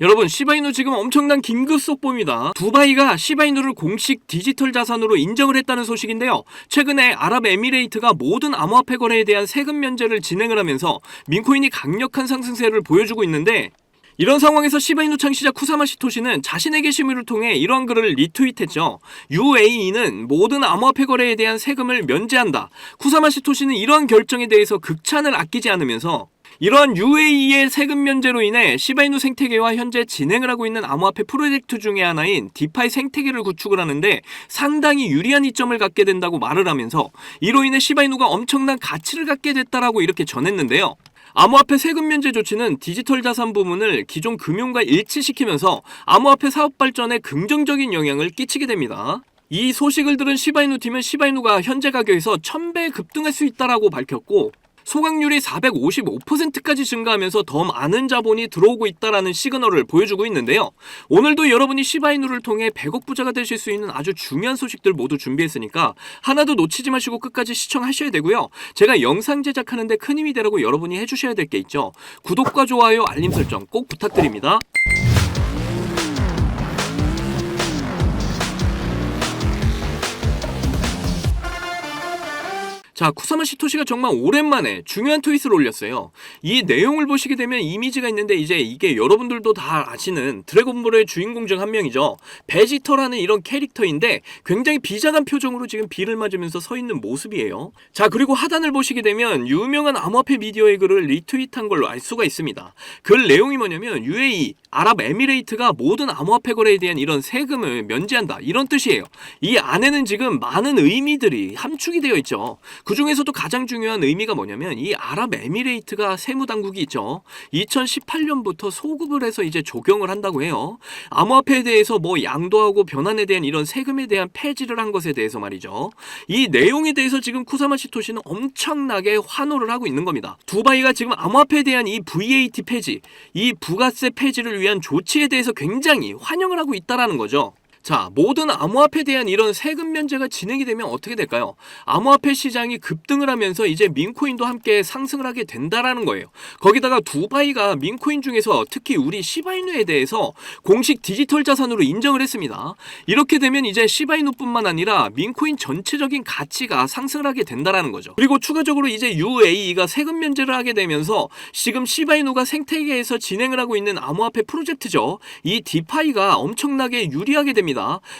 여러분 시바이누 지금 엄청난 긴급 속보입니다. 두바이가 시바이누를 공식 디지털 자산으로 인정을 했다는 소식인데요. 최근에 아랍에미레이트가 모든 암호화폐 거래에 대한 세금 면제를 진행을 하면서 민코인이 강력한 상승세를 보여주고 있는데 이런 상황에서 시바이누 창시자 쿠사마 시토시는 자신의 게시물을 통해 이러한 글을 리트윗했죠. UAE는 모든 암호화폐 거래에 대한 세금을 면제한다. 쿠사마 시토시는 이러한 결정에 대해서 극찬을 아끼지 않으면서 이러한 UAE의 세금 면제로 인해 시바이누 생태계와 현재 진행을 하고 있는 암호화폐 프로젝트 중의 하나인 디파이 생태계를 구축을 하는데 상당히 유리한 이점을 갖게 된다고 말을 하면서 이로 인해 시바이누가 엄청난 가치를 갖게 됐다라고 이렇게 전했는데요. 암호화폐 세금 면제 조치는 디지털 자산 부문을 기존 금융과 일치시키면서 암호화폐 사업 발전에 긍정적인 영향을 끼치게 됩니다. 이 소식을 들은 시바이누 팀은 시바이누가 현재 가격에서 1000배 급등할 수 있다라고 밝혔고 소각률이 455%까지 증가하면서 더 많은 자본이 들어오고 있다라는 시그널을 보여주고 있는데요. 오늘도 여러분이 시바이누를 통해 100억 부자가 되실 수 있는 아주 중요한 소식들 모두 준비했으니까 하나도 놓치지 마시고 끝까지 시청하셔야 되고요. 제가 영상 제작하는데 큰 힘이 되라고 여러분이 해주셔야 될 게 있죠. 구독과 좋아요, 알림 설정 꼭 부탁드립니다. 자, 쿠사마 시토시가 정말 오랜만에 중요한 트윗을 올렸어요. 이 내용을 보시게 되면 이미지가 있는데 이제 이게 여러분들도 다 아시는 드래곤볼의 주인공 중 한 명이죠. 베지터라는 이런 캐릭터인데 굉장히 비장한 표정으로 지금 비를 맞으면서 서 있는 모습이에요. 자, 그리고 하단을 보시게 되면 유명한 암호화폐 미디어의 글을 리트윗한 걸로 알 수가 있습니다. 글 내용이 뭐냐면 UAE, 아랍에미레이트가 모든 암호화폐 거래에 대한 이런 세금을 면제한다. 이런 뜻이에요. 이 안에는 지금 많은 의미들이 함축이 되어 있죠. 그 중에서도 가장 중요한 의미가 뭐냐면 이 아랍에미레이트가 세무 당국이 있죠. 2018년부터 소급을 해서 이제 적용을 한다고 해요. 암호화폐에 대해서 뭐 양도하고 변환에 대한 이런 세금에 대한 폐지를 한 것에 대해서 말이죠. 이 내용에 대해서 지금 쿠사마 시토시는 엄청나게 환호를 하고 있는 겁니다. 두바이가 지금 암호화폐에 대한 이 VAT 폐지, 이 부가세 폐지를 위한 조치에 대해서 굉장히 환영을 하고 있다라는 거죠. 자, 모든 암호화폐에 대한 이런 세금 면제가 진행이 되면 어떻게 될까요? 암호화폐 시장이 급등을 하면서 이제 민코인도 함께 상승을 하게 된다라는 거예요. 거기다가 두바이가 민코인 중에서 특히 우리 시바이누에 대해서 공식 디지털 자산으로 인정을 했습니다. 이렇게 되면 이제 시바이누뿐만 아니라 민코인 전체적인 가치가 상승을 하게 된다라는 거죠. 그리고 추가적으로 이제 UAE가 세금 면제를 하게 되면서 지금 시바이누가 생태계에서 진행을 하고 있는 암호화폐 프로젝트죠. 이 디파이가 엄청나게 유리하게 됩니다.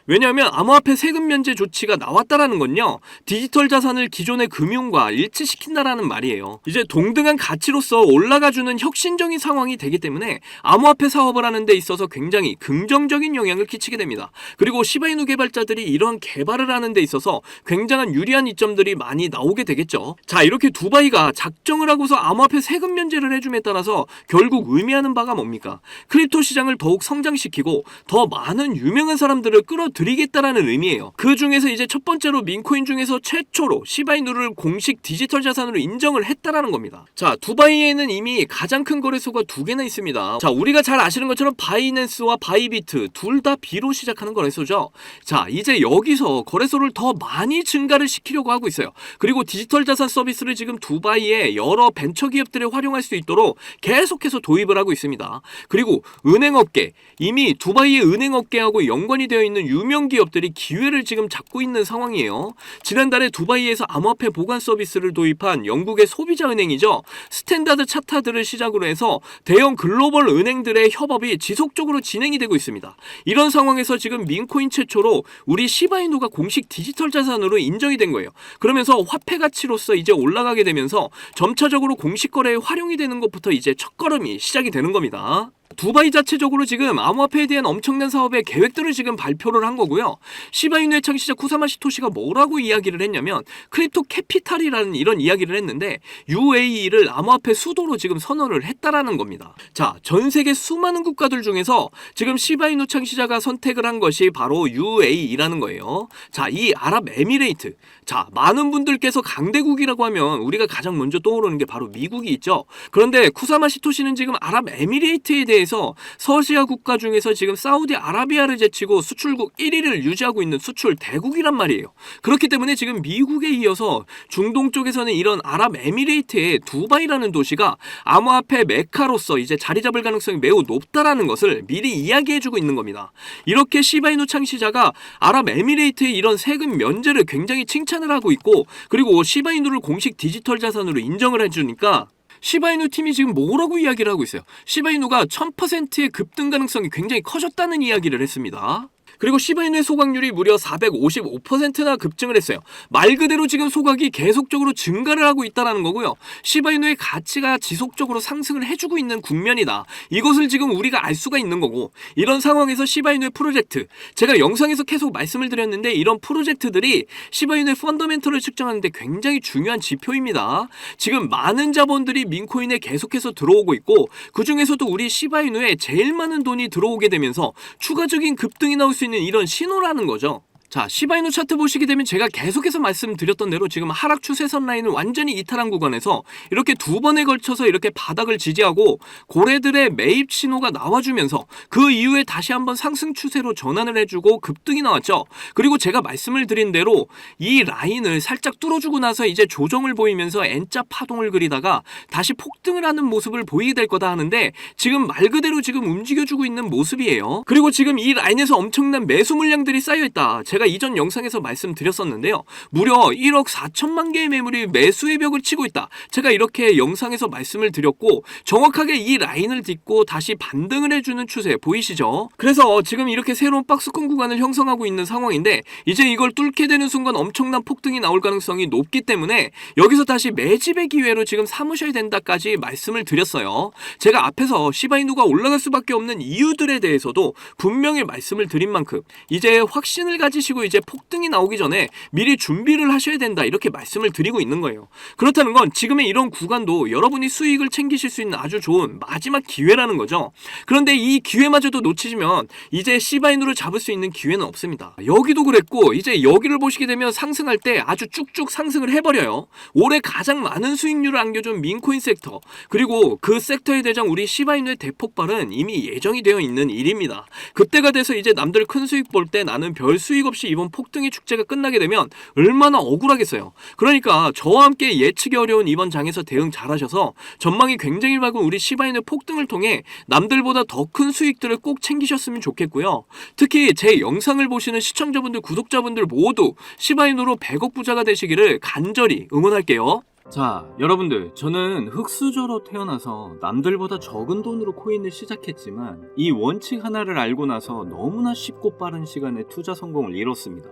왜냐하면 암호화폐 세금 면제 조치가 나왔다라는 건요. 디지털 자산을 기존의 금융과 일치시킨다라는 말이에요. 이제 동등한 가치로서 올라가주는 혁신적인 상황이 되기 때문에 암호화폐 사업을 하는 데 있어서 굉장히 긍정적인 영향을 끼치게 됩니다. 그리고 시바이누 개발자들이 이런 개발을 하는 데 있어서 굉장한 유리한 이점들이 많이 나오게 되겠죠. 자, 이렇게 두바이가 작정을 하고서 암호화폐 세금 면제를 해줌에 따라서 결국 의미하는 바가 뭡니까? 크립토 시장을 더욱 성장시키고 더 많은 유명한 사람들 을 끌어들이겠다라는 의미예요. 그 중에서 이제 첫 번째로 민코인 중에서 최초로 시바이누를 공식 디지털 자산으로 인정을 했다라는 겁니다. 자, 두바이에는 이미 가장 큰 거래소가 두 개나 있습니다. 자, 우리가 잘 아시는 것처럼 바이낸스와 바이비트 둘 다 B로 시작하는 거래소죠. 자, 이제 여기서 거래소를 더 많이 증가를 시키려고 하고 있어요. 그리고 디지털 자산 서비스를 지금 두바이에 여러 벤처 기업들이 활용할 수 있도록 계속해서 도입을 하고 있습니다. 그리고 은행업계 이미 두바이의 은행업계하고 연관이 되어 있는 유명 기업들이 기회를 지금 잡고 있는 상황이에요. 지난달에 두바이에서 암호화폐 보관 서비스를 도입한 영국의 소비자 은행이죠. 스탠다드 차타드를 시작으로 해서 대형 글로벌 은행들의 협업이 지속적으로 진행이 되고 있습니다. 이런 상황에서 지금 민코인 최초로 우리 시바이누가 공식 디지털 자산으로 인정이 된 거예요. 그러면서 화폐 가치로서 이제 올라가게 되면서 점차적으로 공식 거래에 활용이 되는 것부터 이제 첫걸음이 시작이 되는 겁니다. 두바이 자체적으로 지금 암호화폐에 대한 엄청난 사업의 계획들을 지금 발표를 한 거고요. 시바이누의 창시자 쿠사마 시토시가 뭐라고 이야기를 했냐면 크립토 캐피탈이라는 이런 이야기를 했는데 UAE를 암호화폐 수도로 지금 선언을 했다라는 겁니다. 자, 전 세계 수많은 국가들 중에서 지금 시바이누 창시자가 선택을 한 것이 바로 UAE라는 거예요. 자, 이 아랍에미레이트. 자, 많은 분들께서 강대국이라고 하면 우리가 가장 먼저 떠오르는 게 바로 미국이 있죠. 그런데 쿠사마 시토시는 지금 아랍에미레이트에 대해서 서시아 국가 중에서 지금 사우디아라비아를 제치고 수출국 1위를 유지하고 있는 수출 대국이란 말이에요. 그렇기 때문에 지금 미국에 이어서 중동 쪽에서는 이런 아랍에미레이트의 두바이라는 도시가 암호화폐 메카로서 이제 자리 잡을 가능성이 매우 높다라는 것을 미리 이야기해주고 있는 겁니다. 이렇게 시바이누 창시자가 아랍에미레이트의 이런 세금 면제를 굉장히 칭찬 을 하고 있고 그리고 시바이누를 공식 디지털 자산으로 인정을 해주니까 시바이누 팀이 지금 뭐라고 이야기를 하고 있어요? 시바이누가 1000%의 급등 가능성이 굉장히 커졌다는 이야기를 했습니다. 그리고 시바이누의 소각률이 무려 455%나 급증을 했어요. 말 그대로 지금 소각이 계속적으로 증가를 하고 있다는 거고요. 시바이누의 가치가 지속적으로 상승을 해주고 있는 국면이다. 이것을 지금 우리가 알 수가 있는 거고 이런 상황에서 시바이누의 프로젝트 제가 영상에서 계속 말씀을 드렸는데 이런 프로젝트들이 시바이누의 펀더멘털을 측정하는데 굉장히 중요한 지표입니다. 지금 많은 자본들이 민코인에 계속해서 들어오고 있고 그 중에서도 우리 시바이누에 제일 많은 돈이 들어오게 되면서 추가적인 급등이 나올 수 있는 이런 신호라는 거죠. 자, 시바이누 차트 보시게 되면 제가 계속해서 말씀드렸던 대로 지금 하락 추세선 라인은 완전히 이탈한 구간에서 이렇게 두 번에 걸쳐서 이렇게 바닥을 지지하고 고래들의 매입 신호가 나와주면서 그 이후에 다시 한번 상승 추세로 전환을 해주고 급등이 나왔죠. 그리고 제가 말씀을 드린 대로 이 라인을 살짝 뚫어주고 나서 이제 조정을 보이면서 N자 파동을 그리다가 다시 폭등을 하는 모습을 보이게 될 거다 하는데 지금 말 그대로 지금 움직여주고 있는 모습이에요. 그리고 지금 이 라인에서 엄청난 매수 물량들이 쌓여있다. 제가 이전 영상에서 말씀드렸었는데요. 무려 1억 4천만 개의 매물이 매수의 벽을 치고 있다. 제가 이렇게 영상에서 말씀을 드렸고 정확하게 이 라인을 딛고 다시 반등을 해주는 추세 보이시죠? 그래서 지금 이렇게 새로운 박스권 구간을 형성하고 있는 상황인데 이제 이걸 뚫게 되는 순간 엄청난 폭등이 나올 가능성이 높기 때문에 여기서 다시 매집의 기회로 지금 삼으셔야 된다까지 말씀을 드렸어요. 제가 앞에서 시바이누가 올라갈 수밖에 없는 이유들에 대해서도 분명히 말씀을 드린 만큼 이제 확신을 가지 시고 이제 폭등이 나오기 전에 미리 준비를 하셔야 된다 이렇게 말씀을 드리고 있는 거예요. 그렇다는 건 지금의 이런 구간도 여러분이 수익을 챙기실 수 있는 아주 좋은 마지막 기회라는 거죠. 그런데 이 기회마저도 놓치시면 이제 시바인으로 잡을 수 있는 기회는 없습니다. 여기도 그랬고 이제 여기를 보시게 되면 상승할 때 아주 쭉쭉 상승을 해버려요. 올해 가장 많은 수익률을 안겨준 민코인 섹터 그리고 그 섹터의 대장 우리 시바인의 대폭발은 이미 예정이 되어 있는 일입니다. 그때가 돼서 이제 남들 큰 수익 볼 때 나는 별 수익 없이 이번 폭등의 축제가 끝나게 되면 얼마나 억울하겠어요. 그러니까 저와 함께 예측이 어려운 이번 장에서 대응 잘하셔서 전망이 굉장히 밝은 우리 시바인의 폭등을 통해 남들보다 더 큰 수익들을 꼭 챙기셨으면 좋겠고요. 특히 제 영상을 보시는 시청자분들, 구독자분들 모두 시바인으로 100억 부자가 되시기를 간절히 응원할게요. 자, 여러분들, 저는 흙수저로 태어나서 남들보다 적은 돈으로 코인을 시작했지만 이 원칙 하나를 알고 나서 너무나 쉽고 빠른 시간에 투자 성공을 이뤘습니다.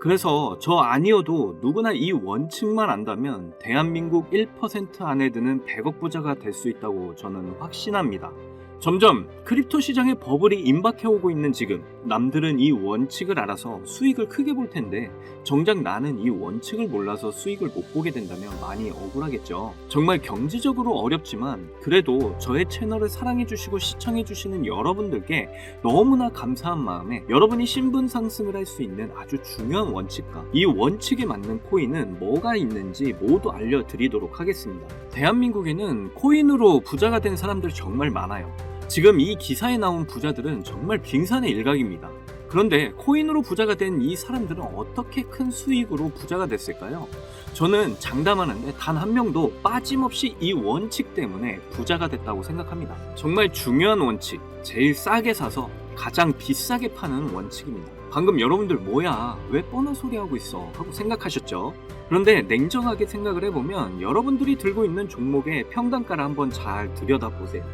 그래서 저 아니어도 누구나 이 원칙만 안다면 대한민국 1% 안에 드는 100억 부자가 될 수 있다고 저는 확신합니다. 점점 크립토 시장에 버블이 임박해오고 있는 지금 남들은 이 원칙을 알아서 수익을 크게 볼 텐데 정작 나는 이 원칙을 몰라서 수익을 못 보게 된다면 많이 억울하겠죠. 정말 경제적으로 어렵지만 그래도 저의 채널을 사랑해주시고 시청해주시는 여러분들께 너무나 감사한 마음에 여러분이 신분 상승을 할 수 있는 아주 중요한 원칙과 이 원칙에 맞는 코인은 뭐가 있는지 모두 알려드리도록 하겠습니다. 대한민국에는 코인으로 부자가 된 사람들 정말 많아요. 지금 이 기사에 나온 부자들은 정말 빙산의 일각입니다. 그런데 코인으로 부자가 된 이 사람들은 어떻게 큰 수익으로 부자가 됐을까요? 저는 장담하는데 단 한 명도 빠짐없이 이 원칙 때문에 부자가 됐다고 생각합니다. 정말 중요한 원칙, 제일 싸게 사서 가장 비싸게 파는 원칙입니다. 방금 여러분들 뭐야 왜 뻔한 소리 하고 있어 하고 생각하셨죠? 그런데 냉정하게 생각을 해보면 여러분들이 들고 있는 종목의 평단가를 한번 잘 들여다보세요.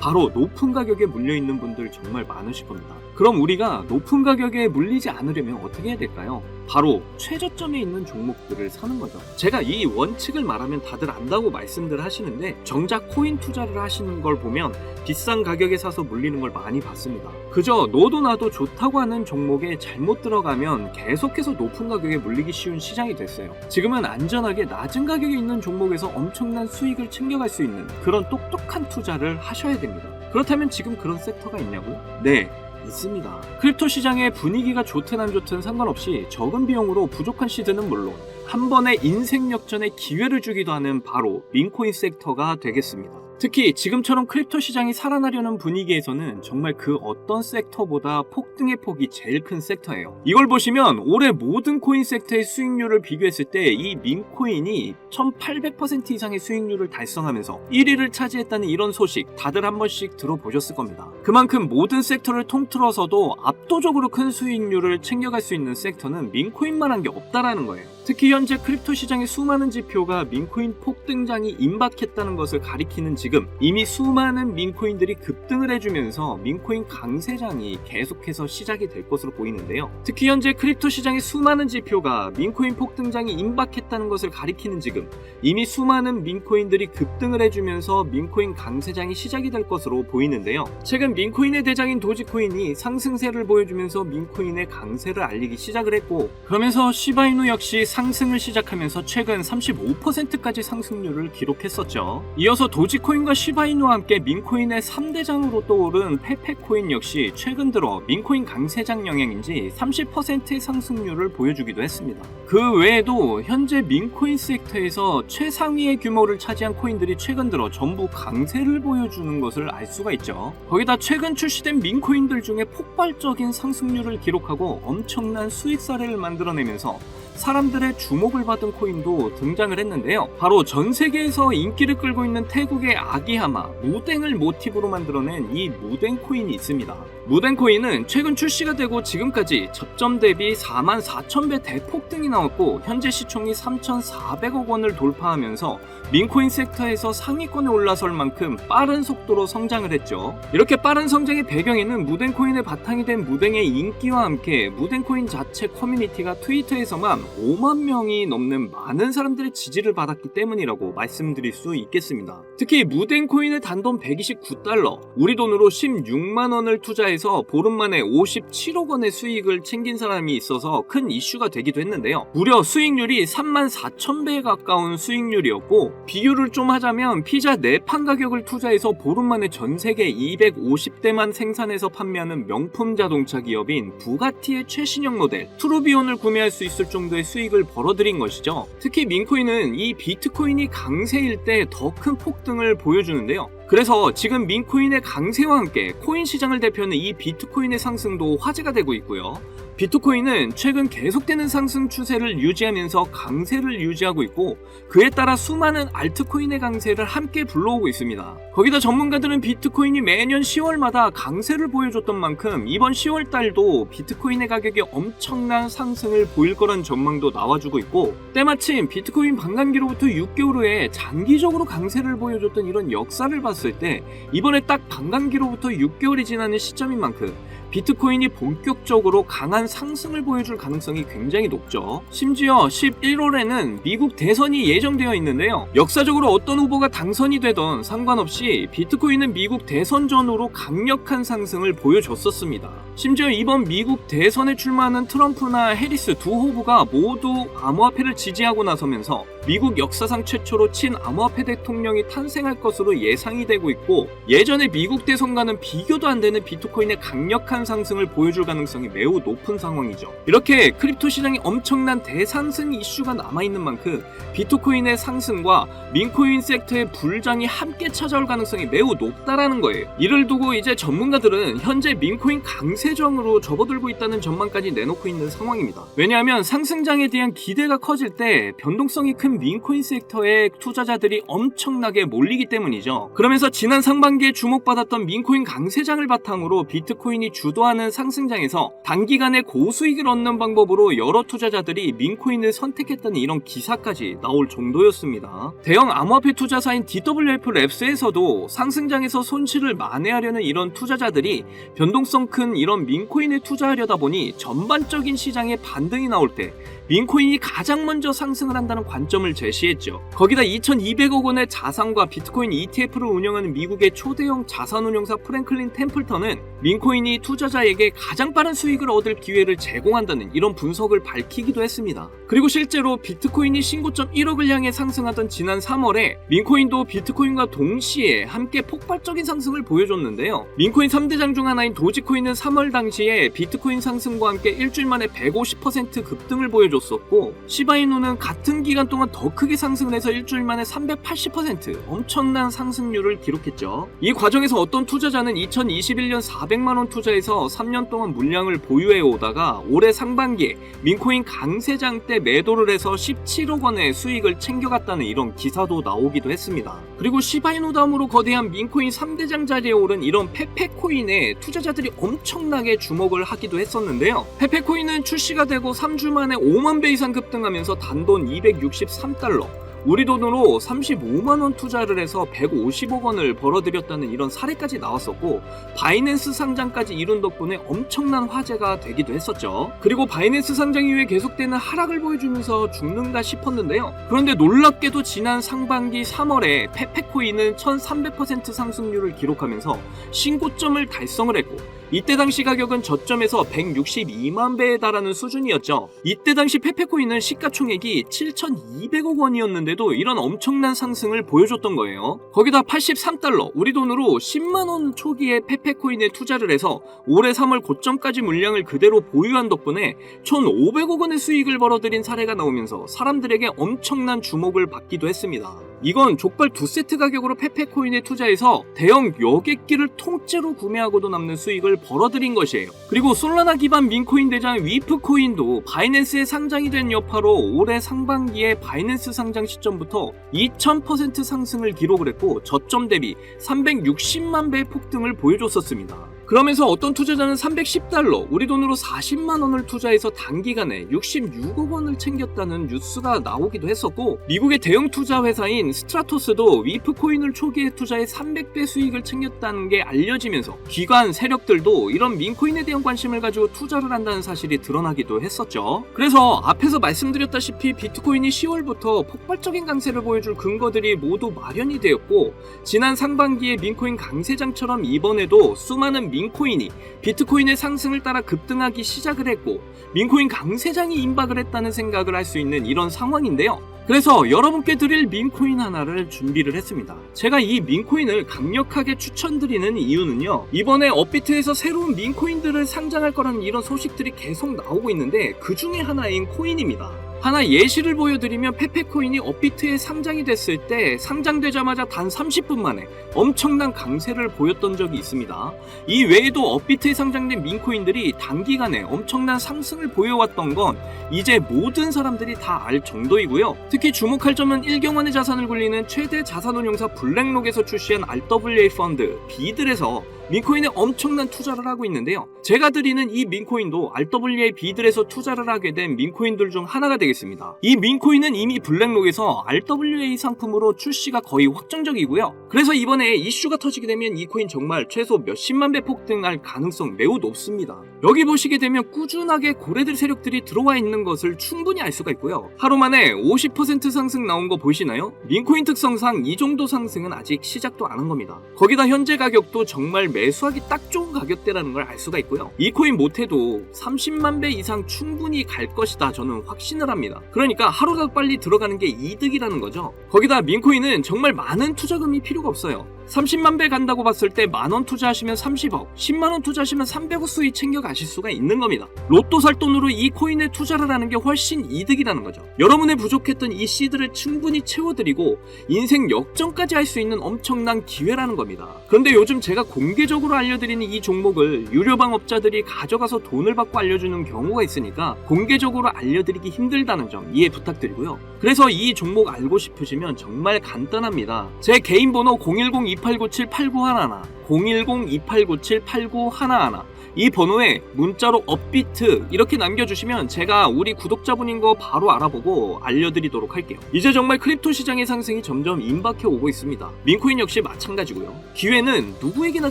바로 높은 가격에 물려 있는 분들 정말 많으실 겁니다. 그럼 우리가 높은 가격에 물리지 않으려면 어떻게 해야 될까요? 바로 최저점에 있는 종목들을 사는 거죠. 제가 이 원칙을 말하면 다들 안다고 말씀들 하시는데 정작 코인 투자를 하시는 걸 보면 비싼 가격에 사서 물리는 걸 많이 봤습니다. 그저 너도 나도 좋다고 하는 종목에 잘못 들어가면 계속해서 높은 가격에 물리기 쉬운 시장이 됐어요. 지금은 안전하게 낮은 가격에 있는 종목에서 엄청난 수익을 챙겨갈 수 있는 그런 똑똑한 투자를 하셔야 됩니다. 그렇다면 지금 그런 섹터가 있냐고요? 네, 있습니다. 크립토 시장의 분위기가 좋든 안 좋든 상관없이 적은 비용으로 부족한 시드는 물론 한 번의 인생 역전의 기회를 주기도 하는 바로 민코인 섹터가 되겠습니다. 특히 지금처럼 크립토 시장이 살아나려는 분위기에서는 정말 그 어떤 섹터보다 폭등의 폭이 제일 큰 섹터예요. 이걸 보시면 올해 모든 코인 섹터의 수익률을 비교했을 때 이 민코인이 1800% 이상의 수익률을 달성하면서 1위를 차지했다는 이런 소식 다들 한 번씩 들어보셨을 겁니다. 그만큼 모든 섹터를 통틀어서도 압도적으로 큰 수익률을 챙겨갈 수 있는 섹터는 민코인만 한 게 없다라는 거예요. 특히 현재 크립토 시장의 수많은 지표가 민코인 폭등장이 임박했다는 것을 가리키는 지금 이미 수많은 민코인들이 급등을 해주면서 민코인 강세장이 계속해서 시작이 될 것으로 보이는데요. 특히 현재 크립토 시장의 수많은 지표가 민코인 폭등장이 임박했다는 것을 가리키는 지금 이미 수많은 민코인들이 급등을 해주면서 민코인 강세장이 시작이 될 것으로 보이는데요. 최근 민코인의 대장인 도지코인이 상승세를 보여주면서 민코인의 강세를 알리기 시작을 했고 그러면서 시바이누 역시 상 승을 시작하면서 최근 35%까지 상승률을 기록했었죠. 이어서 도지코인과 시바이누와 함께 민코인의 3대장으로 떠오른 페페코인 역시 최근 들어 민코인 강세장 영향인지 30%의 상승률을 보여주기도 했습니다. 그 외에도 현재 민코인 섹터에서 최상위의 규모를 차지한 코인들이 최근 들어 전부 강세를 보여주는 것을 알 수가 있죠. 거기다 최근 출시된 민코인들 중에 폭발적인 상승률을 기록하고 엄청난 수익 사례를 만들어내면서 사람들의 주목을 받은 코인도 등장을 했는데요. 바로 전 세계에서 인기를 끌고 있는 태국의 아기하마, 무댕을 모티브로 만들어낸 이 무댕 코인이 있습니다. 무댕 코인은 최근 출시가 되고 지금까지 접점 대비 4만 4천 배 대폭등이 나왔고 현재 시총이 3,400억 원을 돌파하면서 민코인 섹터에서 상위권에 올라설 만큼 빠른 속도로 성장을 했죠. 이렇게 빠른 성장의 배경에는 무댕코인의 바탕이 된 무댕의 인기와 함께 무댕코인 자체 커뮤니티가 트위터에서만 5만 명이 넘는 많은 사람들의 지지를 받았기 때문이라고 말씀드릴 수 있겠습니다. 특히 무댕코인의 단돈 129달러, 우리 돈으로 16만 원을 투자해 서 보름 만에 57억 원의 수익을 챙긴 사람이 있어서 큰 이슈가 되기도 했는데요. 무려 수익률이 3만 4천 배에 가까운 수익률이었고 비교를 좀 하자면 피자 4판 가격을 투자해서 보름 만에 전 세계 250대만 생산해서 판매하는 명품 자동차 기업인 부가티의 최신형 모델 트루비온을 구매할 수 있을 정도의 수익을 벌어들인 것이죠. 특히 민코인은 이 비트코인이 강세일 때 더 큰 폭등을 보여주는데요. 그래서 지금 민코인의 강세와 함께 코인 시장을 대표하는 이 비트코인의 상승도 화제가 되고 있고요. 비트코인은 최근 계속되는 상승 추세를 유지하면서 강세를 유지하고 있고 그에 따라 수많은 알트코인의 강세를 함께 불러오고 있습니다. 거기다 전문가들은 비트코인이 매년 10월마다 강세를 보여줬던 만큼 이번 10월 달도 비트코인의 가격이 엄청난 상승을 보일 거란 전망도 나와주고 있고 때마침 비트코인 반감기로부터 6개월 후에 장기적으로 강세를 보여줬던 이런 역사를 봤을 때 이번에 딱 반감기로부터 6개월이 지나는 시점인 만큼 비트코인이 본격적으로 강한 상승을 보여줄 가능성이 굉장히 높죠. 심지어 11월에는 미국 대선이 예정되어 있는데요. 역사적으로 어떤 후보가 당선이 되던 상관없이 비트코인은 미국 대선 전후로 강력한 상승을 보여줬었습니다. 심지어 이번 미국 대선에 출마하는 트럼프나 해리스 두 후보가 모두 암호화폐를 지지하고 나서면서 미국 역사상 최초로 친 암호화폐 대통령이 탄생할 것으로 예상이 되고 있고 예전에 미국 대선과는 비교도 안 되는 비트코인의 강력한 상승을 보여줄 가능성이 매우 높은 상황이죠. 이렇게 크립토 시장에 엄청난 대상승 이슈가 남아있는 만큼 비트코인의 상승과 민코인 섹터의 불장이 함께 찾아올 가능성이 매우 높다라는 거예요. 이를 두고 이제 전문가들은 현재 민코인 강세 정으로 접어들고 있다는 전망까지 내놓고 있는 상황입니다. 왜냐하면 상승장에 대한 기대가 커질 때 변동성이 큰 민코인 섹터에 투자자들이 엄청나게 몰리기 때문이죠. 그러면서 지난 상반기에 주목받았던 민코인 강세장을 바탕으로 비트코인이 주도하는 상승장에서 단기간에 고수익을 얻는 방법으로 여러 투자자들이 민코인을 선택했다는 이런 기사까지 나올 정도였습니다. 대형 암호화폐 투자사인 DWF 랩스에서도 상승장에서 손실을 만회하려는 이런 투자자들이 변동성 큰 이런 민코인에 투자하려다 보니 전반적인 시장에 반등이 나올 때 민코인이 가장 먼저 상승을 한다는 관점을 제시했죠. 거기다 2,200억 원의 자산과 비트코인 ETF를 운영하는 미국의 초대형 자산운용사 프랭클린 템플턴은 민코인이 투자자에게 가장 빠른 수익을 얻을 기회를 제공한다는 이런 분석을 밝히기도 했습니다. 그리고 실제로 비트코인이 신고점 1억을 향해 상승하던 지난 3월에 민코인도 비트코인과 동시에 함께 폭발적인 상승을 보여줬는데요. 민코인 3대장 중 하나인 도지코인은 3월 당시에 비트코인 상승과 함께 일주일 만에 150% 급등을 보여줬 보여 줬었고 시바이누는 같은 기간 동안 더 크게 상승을 해서 일주일 만에 380% 엄청난 상승률을 기록했죠. 이 과정에서 어떤 투자자는 2021년 400만 원 투자해서 3년 동안 물량을 보유해 오다가 올해 상반기에 민코인 강세장 때 매도를 해서 17억 원의 수익을 챙겨갔다는 이런 기사도 나오기도 했습니다. 그리고 시바이누 다음으로 거대한 민코인 3대장 자리에 오른 이런 페페코인에 투자자들이 엄청나게 주목을 하기도 했었는데요. 페페코인은 출시가 되고 3주 만에 5만 배 이상 급등하면서 단돈 263달러, 우리 돈으로 35만 원 투자를 해서 150억 원을 벌어들였다는 이런 사례까지 나왔었고 바이낸스 상장까지 이룬 덕분에 엄청난 화제가 되기도 했었죠. 그리고 바이낸스 상장 이후에 계속되는 하락을 보여주면서 죽는가 싶었는데요. 그런데 놀랍게도 지난 상반기 3월에 페페코인은 1300% 상승률을 기록하면서 신고점을 달성을 했고 이때 당시 가격은 저점에서 162만 배에 달하는 수준이었죠. 이때 당시 페페코인은 시가총액이 7,200억 원이었는데도 이런 엄청난 상승을 보여줬던 거예요. 거기다 83달러, 우리 돈으로 10만 원 초기에 페페코인에 투자를 해서 올해 3월 고점까지 물량을 그대로 보유한 덕분에 1,500억 원의 수익을 벌어들인 사례가 나오면서 사람들에게 엄청난 주목을 받기도 했습니다. 이건 족발 두 세트 가격으로 페페코인에 투자해서 대형 여객기를 통째로 구매하고도 남는 수익을 벌어들인 것이에요. 그리고 솔라나 기반 민코인 대장 위프코인도 바이낸스에 상장이 된 여파로 올해 상반기에 바이낸스 상장 시점부터 2000% 상승을 기록을 했고 저점 대비 360만 배의 폭등을 보여줬었습니다. 그러면서 어떤 투자자는 310달러, 우리 돈으로 40만 원을 투자해서 단기간에 66억 원을 챙겼다는 뉴스가 나오기도 했었고, 미국의 대형 투자 회사인 스트라토스도 위프 코인을 초기에 투자해 300배 수익을 챙겼다는 게 알려지면서 기관 세력들도 이런 민코인에 대한 관심을 가지고 투자를 한다는 사실이 드러나기도 했었죠. 그래서 앞에서 말씀드렸다시피 비트코인이 10월부터 폭발적인 강세를 보여줄 근거들이 모두 마련이 되었고, 지난 상반기에 민코인 강세장처럼 이번에도 수많은 민 코인이 비트코인의 상승을 따라 급등하기 시작을 했고 민코인 강세장이 임박을 했다는 생각을 할 수 있는 이런 상황인데요. 그래서 여러분께 드릴 민코인 하나를 준비를 했습니다. 제가 이 민코인을 강력하게 추천드리는 이유는요. 이번에 업비트에서 새로운 민코인들을 상장할 거라는 이런 소식들이 계속 나오고 있는데 그 중에 하나인 코인입니다. 하나 예시를 보여드리면 페페코인이 업비트에 상장이 됐을 때 상장되자마자 단 30분 만에 엄청난 강세를 보였던 적이 있습니다. 이 외에도 업비트에 상장된 민코인들이 단기간에 엄청난 상승을 보여왔던 건 이제 모든 사람들이 다 알 정도이고요. 특히 주목할 점은 1경원의 자산을 굴리는 최대 자산운용사 블랙록에서 출시한 RWA 펀드 비들에서 민코인에 엄청난 투자를 하고 있는데요. 제가 드리는 이 민코인도 RWA 비들에서 투자를 하게 된 민코인들 중 하나가 되겠습니다. 이 민코인은 이미 블랙록에서 RWA 상품으로 출시가 거의 확정적이고요. 그래서 이번에 이슈가 터지게 되면 이 코인 정말 최소 몇십만 배 폭등할 가능성 매우 높습니다. 여기 보시게 되면 꾸준하게 고래들 세력들이 들어와 있는 것을 충분히 알 수가 있고요. 하루 만에 50% 상승 나온 거 보이시나요? 민코인 특성상 이 정도 상승은 아직 시작도 안 한 겁니다. 거기다 현재 가격도 정말 매 수하기 딱 좋은 가격대라는 걸 알 수가 있고요. 이 코인 못해도 30만 배 이상 충분히 갈 것이다 저는 확신을 합니다. 그러니까 하루라도 빨리 들어가는 게 이득이라는 거죠. 거기다 민코인은 정말 많은 투자금이 필요가 없어요. 30만 배 간다고 봤을 때 만 원 투자하시면 30억, 10만 원 투자하시면 300억 수익 챙겨 가실 수가 있는 겁니다. 로또 살 돈으로 이 코인에 투자를 하는 게 훨씬 이득이라는 거죠. 여러분의 부족했던 이 씨드를 충분히 채워드리고 인생 역전까지 할 수 있는 엄청난 기회라는 겁니다. 그런데 요즘 제가 공개 적으로 알려드리는 이 종목을 유료방 업자들이 가져가서 돈을 받고 알려주는 경우가 있으니까 공개적으로 알려드리기 힘들다는 점 이해 부탁드리고요. 그래서 이 종목 알고 싶으시면 정말 간단합니다. 제 개인 번호 010-2897-8911 010-2897-8911 이 번호에 문자로 업비트 이렇게 남겨주시면 제가 우리 구독자분인 거 바로 알아보고 알려드리도록 할게요. 이제 정말 크립토 시장의 상승이 점점 임박해 오고 있습니다. 민코인 역시 마찬가지고요. 기회는 누구에게나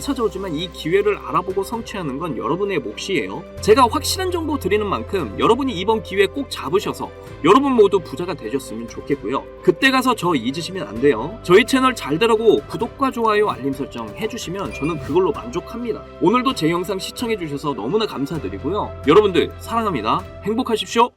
찾아오지만 이 기회를 알아보고 성취하는 건 여러분의 몫이에요. 제가 확실한 정보 드리는 만큼 여러분이 이번 기회 꼭 잡으셔서 여러분 모두 부자가 되셨으면 좋겠고요. 그때 가서 저 잊으시면 안 돼요. 저희 채널 잘 되라고 구독과 좋아요 알림 설정 해주시면 저는 그걸로 만족합니다. 오늘도 제 영상 시청해주셔서 너무나 감사드리고요. 여러분들 사랑합니다. 행복하십시오.